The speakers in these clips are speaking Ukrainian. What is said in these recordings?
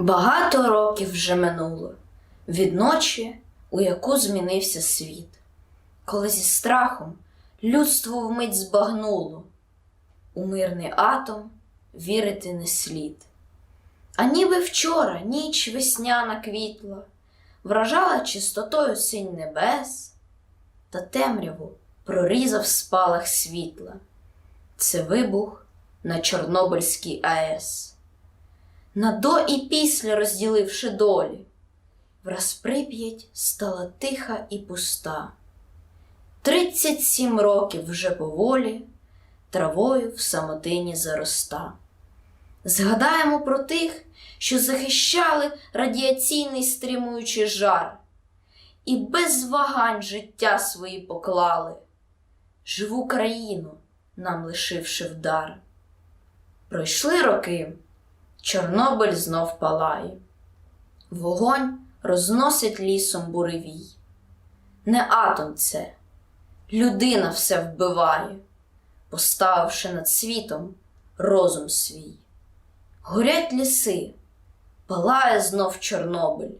Багато років вже минуло від ночі, у яку змінився світ, коли зі страхом людство вмить збагнуло, у мирний атом вірити не слід. А ніби вчора ніч весняна квітла, вражала чистотою синь небес, та темряву прорізав спалах світла. Це вибух на Чорнобильській АЕС. На до і після розділивши долі, враз прип'ять стала тиха і пуста. Тридцять сім років вже поволі травою в самотині зароста. Згадаємо про тих, що захищали радіаційний стримуючий жар, і без вагань життя свої поклали, живу країну нам лишивши вдар. Пройшли роки. Чорнобиль знов палає, вогонь розносить лісом буревій. Не атом це, людина все вбиває, поставивши над світом розум свій. Горять ліси, палає знов Чорнобиль.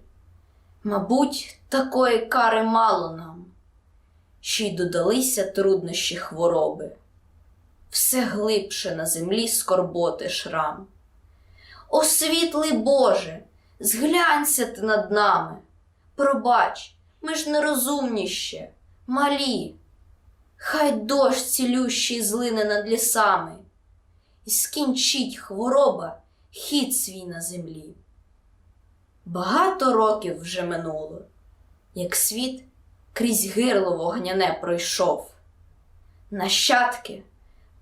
Мабуть, такої кари мало нам, ще й додалися труднощі хвороби, все глибше на землі скорботи шрам. О, світлий Боже, зглянься ти над нами. Пробач, ми ж нерозумні ще, малі. Хай дощ цілющий злине над лісами, і скінчить хвороба хід свій на землі. Багато років вже минуло, як світ крізь гирло вогняне пройшов. Нащадки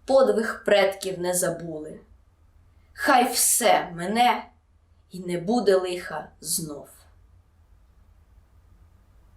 подвиг предків не забули. Хай все мене і не буде лиха знов.